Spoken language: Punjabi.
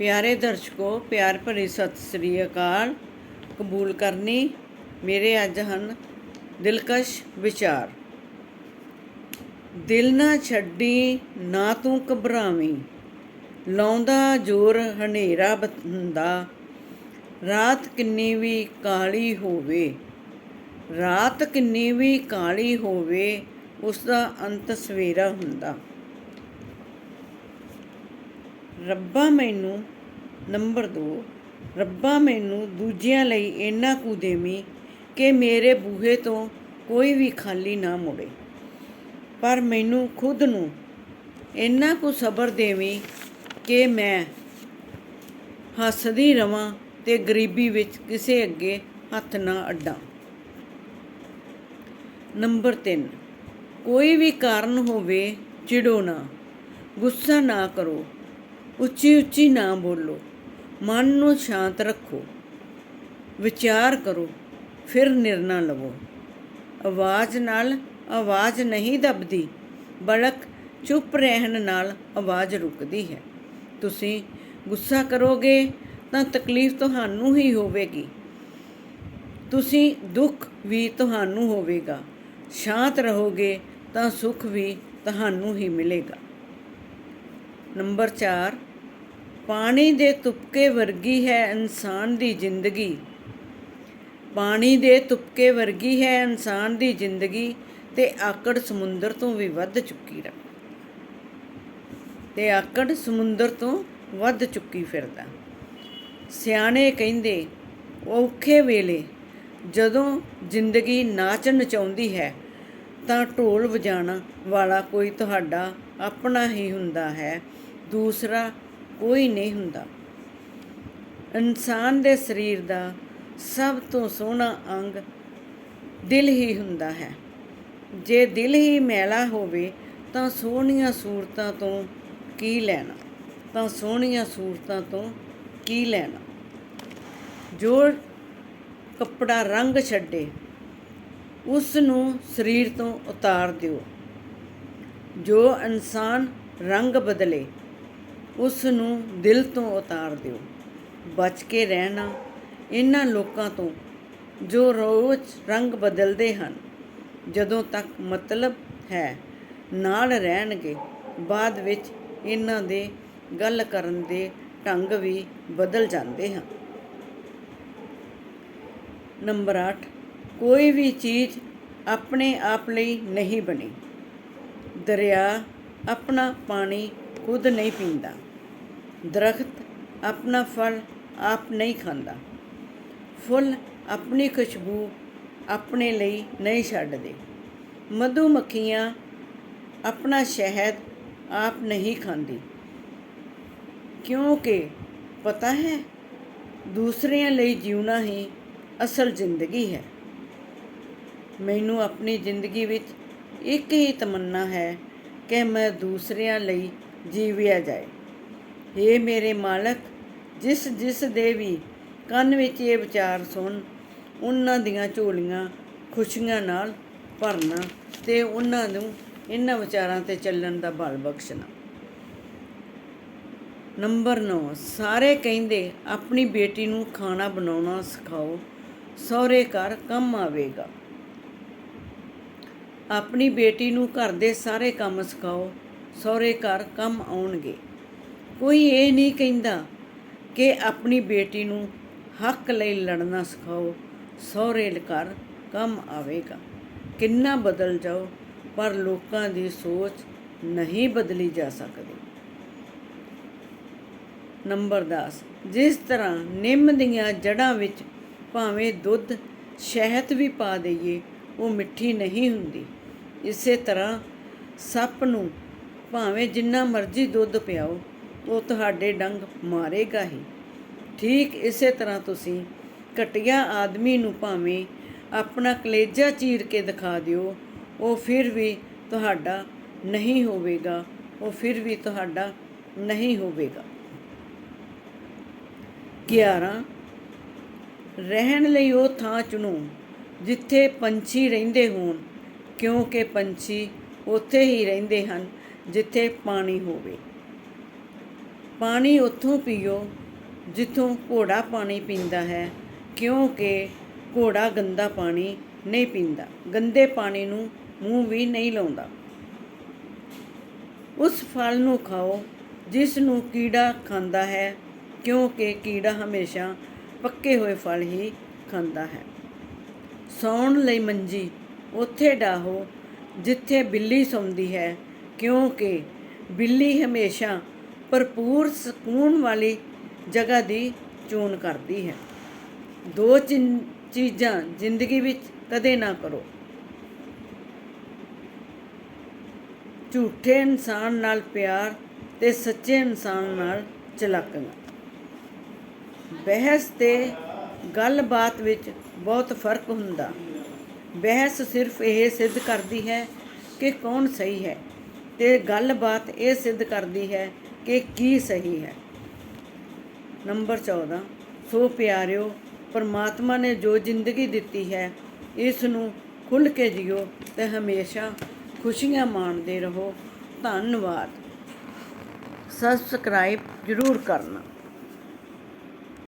ਪਿਆਰੇ ਦਰਸ਼ਕੋ, ਪਿਆਰ ਭਰੀ ਸਤਿ ਸ੍ਰੀ ਅਕਾਲ। ਕਬੂਲ ਕਰਨੀ, ਮੇਰੇ ਅੱਜ ਹਨ ਦਿਲਕਸ਼ ਵਿਚਾਰ। ਦਿਲ ਨਾ ਛੱਡੀ, ਨਾ ਤੂੰ ਘਬਰਾਵੀਂ। ਲਾਉਂਦਾ ਜੋਰ, ਹਨੇਰਾ ਬੰਦਾ। ਰਾਤ ਕਿੰਨੀ ਵੀ ਕਾਲੀ ਹੋਵੇ, ਰਾਤ ਕਿੰਨੀ ਵੀ ਕਾਲੀ ਹੋਵੇ ਉਸ ਦਾ ਅੰਤ ਸਵੇਰਾ ਹੁੰਦਾ। ਰੱਬਾ ਮੈਨੂੰ ਨੰਬਰ 2 ਰੱਬਾ ਮੈਨੂੰ ਦੂਜਿਆਂ ਲਈ ਇੰਨਾ ਕੁ ਦੇਵੀਂ ਕਿ ਮੇਰੇ ਬੂਹੇ ਤੋਂ ਕੋਈ ਵੀ ਖਾਲੀ ਨਾ ਮੁੜੇ। ਪਰ ਮੈਨੂੰ ਖੁਦ ਨੂੰ ਇੰਨਾ ਕੁ ਸਬਰ ਦੇਵੀਂ ਕਿ ਮੈਂ ਹੱਸਦੀ ਰਵਾਂ ਤੇ ਗਰੀਬੀ ਵਿੱਚ ਕਿਸੇ ਅੱਗੇ ਹੱਥ ਨਾ ਅੱਡਾਂ। ਨੰਬਰ 3 ਕੋਈ ਵੀ ਕਾਰਨ ਹੋਵੇ ਚਿੜੋ ਨਾ, ਗੁੱਸਾ ਨਾ ਕਰੋ। ਉੱਚੀ ਉੱਚੀ ਨਾ ਬੋਲੋ। ਮਨ ਨੂੰ ਸ਼ਾਂਤ ਰੱਖੋ। ਵਿਚਾਰ ਕਰੋ। ਫਿਰ ਨਿਰਣਾ ਲਵੋ। ਆਵਾਜ਼ ਨਾਲ ਆਵਾਜ਼ ਨਹੀਂ ਦਬਦੀ। ਬਲਕ ਚੁੱਪ ਰਹਿਣ ਨਾਲ ਆਵਾਜ਼ ਰੁਕਦੀ ਹੈ। ਤੁਸੀਂ ਗੁੱਸਾ ਕਰੋਗੇ ਤਾਂ ਤਕਲੀਫ ਤੁਹਾਨੂੰ ਹੀ ਹੋਵੇਗੀ। ਤੁਸੀਂ ਦੁੱਖ ਵੀ ਤੁਹਾਨੂੰ ਹੋਵੇਗਾ। ਸ਼ਾਂਤ ਰਹੋਗੇ ਤਾਂ ਸੁੱਖ ਵੀ ਤੁਹਾਨੂੰ ਹੀ ਮਿਲੇਗਾ। ਨੰਬਰ 4 ਪਾਣੀ ਦੇ ਤੁਪਕੇ ਵਰਗੀ ਹੈ ਇਨਸਾਨ ਦੀ ਜ਼ਿੰਦਗੀ। ਪਾਣੀ ਦੇ ਤੁਪਕੇ ਵਰਗੀ ਹੈ ਇਨਸਾਨ ਦੀ ਜ਼ਿੰਦਗੀ ਤੇ ਆਕੜ ਸਮੁੰਦਰ ਤੋਂ ਵੀ ਵੱਧ ਚੁੱਕੀ ਰ ਤੇ ਆਕੜ ਸਮੁੰਦਰ ਤੋਂ ਵੱਧ ਚੁੱਕੀ ਫਿਰਦਾ। ਸਿਆਣੇ ਕਹਿੰਦੇ, ਔਖੇ ਵੇਲੇ ਜਦੋਂ ਜ਼ਿੰਦਗੀ ਨਾਚ ਨਚਾਉਂਦੀ ਹੈ, ਤਾਂ ਢੋਲ ਵਜਾਉਣ ਵਾਲਾ ਕੋਈ ਤੁਹਾਡਾ ਆਪਣਾ ਹੀ ਹੁੰਦਾ ਹੈ। ਦੂਸਰਾ ਕੋਈ ਨਹੀਂ ਹੁੰਦਾ। ਇਨਸਾਨ ਦੇ ਸਰੀਰ ਦਾ ਸਭ ਤੋਂ ਸੋਹਣਾ ਅੰਗ ਦਿਲ ਹੀ ਹੁੰਦਾ ਹੈ। ਜੇ ਦਿਲ ਹੀ ਮੈਲਾ ਹੋਵੇ ਤਾਂ ਸੋਹਣੀਆਂ ਸੂਰਤਾਂ ਤੋਂ ਕੀ ਲੈਣਾ? ਤਾਂ ਸੋਹਣੀਆਂ ਸੂਰਤਾਂ ਤੋਂ ਕੀ ਲੈਣਾ? ਜੋ ਕੱਪੜਾ ਰੰਗ ਛੱਡੇ, ਉਸ ਨੂੰ ਸਰੀਰ ਤੋਂ ਉਤਾਰ ਦਿਓ। ਜੋ ਇਨਸਾਨ ਰੰਗ ਬਦਲੇ ਉਸ ਨੂੰ ਦਿਲ ਤੋਂ ਉਤਾਰ ਦਿਓ। ਬਚ ਕੇ ਰਹਿਣਾ ਇਹਨਾਂ ਲੋਕਾਂ ਤੋਂ ਜੋ ਰੋਜ਼ ਰੰਗ ਬਦਲਦੇ ਹਨ। ਜਦੋਂ ਤੱਕ ਮਤਲਬ ਹੈ, ਨਾਲ ਰਹਿਣਗੇ। ਬਾਅਦ ਵਿੱਚ ਇਹਨਾਂ ਦੇ ਗੱਲ ਕਰਨ ਦੇ ਢੰਗ ਵੀ ਬਦਲ ਜਾਂਦੇ ਹਨ। ਨੰਬਰ 8 ਕੋਈ ਵੀ ਚੀਜ਼ ਆਪਣੇ ਆਪ ਲਈ ਨਹੀਂ ਬਣੀ। ਦਰਿਆ, ਆਪਣਾ ਪਾਣੀ ਖੁਦ ਨਹੀਂ ਪੀਂਦਾ। ਦਰਖਤ ਆਪਣਾ ਫਲ ਆਪ ਨਹੀਂ ਖਾਂਦਾ। ਫੁੱਲ ਆਪਣੀ ਖੁਸ਼ਬੂ ਆਪਣੇ ਲਈ ਨਹੀਂ ਛੱਡਦੇ। ਮਧੂ ਮੱਖੀਆਂ ਆਪਣਾ ਸ਼ਹਿਦ ਆਪ ਨਹੀਂ ਖਾਂਦੀ। ਕਿਉਂਕਿ ਪਤਾ ਹੈ, ਦੂਸਰਿਆਂ ਲਈ ਜਿਉਣਾ ਹੀ ਅਸਲ ਜ਼ਿੰਦਗੀ ਹੈ। ਮੈਨੂੰ ਆਪਣੀ ਜ਼ਿੰਦਗੀ ਵਿੱਚ ਇੱਕ ਹੀ ਤਮੰਨਾ ਹੈ ਕਿ ਮੈਂ ਦੂਸਰਿਆਂ ਲਈ ਜੀਵਿਆ ਜਾਏ। ਏ ਮੇਰੇ ਮਾਲਕ, ਜਿਸ ਜਿਸ ਦੇ ਵੀ ਕੰਨ ਵਿੱਚ ਇਹ ਵਿਚਾਰ ਸੁਣ, ਉਹਨਾਂ ਦੀਆਂ ਝੋਲੀਆਂ ਖੁਸ਼ੀਆਂ ਨਾਲ ਭਰਨਾ ਤੇ ਉਹਨਾਂ ਨੂੰ ਇਹਨਾਂ ਵਿਚਾਰਾਂ ਤੇ ਚੱਲਣ ਦਾ ਬਲ ਬਖਸ਼ਣਾ। ਨੰਬਰ 9 ਸਾਰੇ ਕਹਿੰਦੇ ਆਪਣੀ ਬੇਟੀ ਨੂੰ ਖਾਣਾ ਬਣਾਉਣਾ ਸਿਖਾਓ, ਸਹੁਰੇ ਘਰ ਕੰਮ ਆਵੇਗਾ। ਆਪਣੀ ਬੇਟੀ ਨੂੰ ਘਰ ਦੇ ਸਾਰੇ ਕੰਮ ਸਿਖਾਓ ਸਹੁਰੇ ਘਰ ਕੰਮ ਆਉਣਗੇ। ਕੋਈ ਇਹ ਨਹੀਂ ਕਹਿੰਦਾ ਕਿ ਆਪਣੀ ਬੇਟੀ ਨੂੰ ਹੱਕ ਲਈ ਲੜਨਾ ਸਿਖਾਓ, ਸਹੁਰੇ ਘਰ ਕੰਮ ਆਵੇਗਾ। ਕਿੰਨਾ ਬਦਲ ਜਾਓ, ਪਰ ਲੋਕਾਂ ਦੀ ਸੋਚ ਨਹੀਂ ਬਦਲੀ ਜਾ ਸਕਦੀ। ਨੰਬਰ 10 ਜਿਸ ਤਰ੍ਹਾਂ ਨਿੰਮ ਦੀਆਂ ਜੜ੍ਹਾਂ ਵਿੱਚ ਭਾਵੇਂ ਦੁੱਧ ਸ਼ਹਿਦ ਵੀ ਪਾ ਦਈਏ, ਉਹ ਮਿੱਠੀ ਨਹੀਂ ਹੁੰਦੀ। ਇਸੇ ਤਰ੍ਹਾਂ ਸੱਪ ਨੂੰ ਭਾਵੇਂ ਜਿੰਨਾ ਮਰਜ਼ੀ ਦੁੱਧ ਪਿਆਓ, ਉਹ ਤੁਹਾਡੇ ਡੰਗ ਮਾਰੇਗਾ ਹੀ। ਠੀਕ ਇਸੇ ਤਰ੍ਹਾਂ ਤੁਸੀਂ ਘਟਿਆ ਆਦਮੀ ਨੂੰ ਭਾਵੇਂ ਆਪਣਾ ਕਲੇਜਾ ਚੀਰ ਕੇ ਦਿਖਾ ਦਿਓ, ਉਹ ਫਿਰ ਵੀ ਤੁਹਾਡਾ ਨਹੀਂ ਹੋਵੇਗਾ, ਉਹ ਫਿਰ ਵੀ ਤੁਹਾਡਾ ਨਹੀਂ ਹੋਵੇਗਾ। 11 ਰਹਿਣ ਲਈ ਉਹ ਥਾਂ ਚੁਣੋ ਜਿੱਥੇ ਪੰਛੀ ਰਹਿੰਦੇ ਹੋਣ, ਕਿਉਂਕਿ ਪੰਛੀ ਉੱਥੇ ਹੀ ਰਹਿੰਦੇ ਹਨ। ਜਿੱਥੇ ਪਾਣੀ ਹੋਵੇ। ਪਾਣੀ ਉੱਥੋਂ ਪੀਓ ਜਿੱਥੋਂ ਘੋੜਾ ਪਾਣੀ ਪੀਂਦਾ ਹੈ, ਕਿਉਂਕਿ ਘੋੜਾ ਗੰਦਾ ਪਾਣੀ ਨਹੀਂ ਪੀਂਦਾ, ਗੰਦੇ ਪਾਣੀ ਨੂੰ ਮੂੰਹ ਵੀ ਨਹੀਂ ਲਾਉਂਦਾ। ਉਸ ਫਲ ਨੂੰ ਖਾਓ ਜਿਸ ਨੂੰ ਕੀੜਾ ਖਾਂਦਾ ਹੈ, ਕਿਉਂਕਿ ਕੀੜਾ ਹਮੇਸ਼ਾ ਪੱਕੇ ਹੋਏ ਫਲ ਹੀ ਖਾਂਦਾ ਹੈ। ਸੌਣ ਲਈ ਮੰਜੀ, ਉੱਥੇ ਡਾਹੋ ਜਿੱਥੇ ਬਿੱਲੀ ਸੌਂਦੀ ਹੈ ਕਿਉਂਕਿ ਬਿੱਲੀ ਹਮੇਸ਼ਾ ਭਰਪੂਰ ਸਕੂਨ ਵਾਲੀ ਜਗ੍ਹਾ ਦੀ ਚੋਣ ਕਰਦੀ ਹੈ। ਦੋ ਚਿੰ- ਚੀਜ਼ਾਂ ਜ਼ਿੰਦਗੀ ਵਿੱਚ ਕਦੇ ਨਾ ਕਰੋ। ਝੂਠੇ ਇਨਸਾਨ ਨਾਲ ਪਿਆਰ ਤੇ ਸੱਚੇ ਇਨਸਾਨ ਨਾਲ ਚਲਾਕੀਆਂ। ਬਹਿਸ ਤੇ ਗੱਲਬਾਤ ਵਿੱਚ ਬਹੁਤ ਫ਼ਰਕ ਹੁੰਦਾ। ਬਹਿਸ ਸਿਰਫ ਇਹ ਸਿੱਧ ਕਰਦੀ ਹੈ ਕਿ ਕੌਣ ਸਹੀ ਹੈ। ਤੇ ਗੱਲਬਾਤ ਇਹ ਸਿੱਧ ਕਰਦੀ ਹੈ ਕਿ ਕੀ ਸਹੀ ਹੈ। ਨੰਬਰ 14 ਸੋ ਪਿਆਰਿਓ, ਪਰਮਾਤਮਾ ਨੇ ਜੋ ਜ਼ਿੰਦਗੀ ਦਿੱਤੀ ਹੈ ਇਸ ਨੂੰ ਖੁੱਲ੍ਹ ਕੇ ਜਿਓ ਤੇ ਹਮੇਸ਼ਾ ਖੁਸ਼ੀਆਂ ਮਾਣਦੇ ਰਹੋ। ਧੰਨਵਾਦ। ਸਬਸਕ੍ਰਾਈਬ ਜ਼ਰੂਰ ਕਰਨਾ।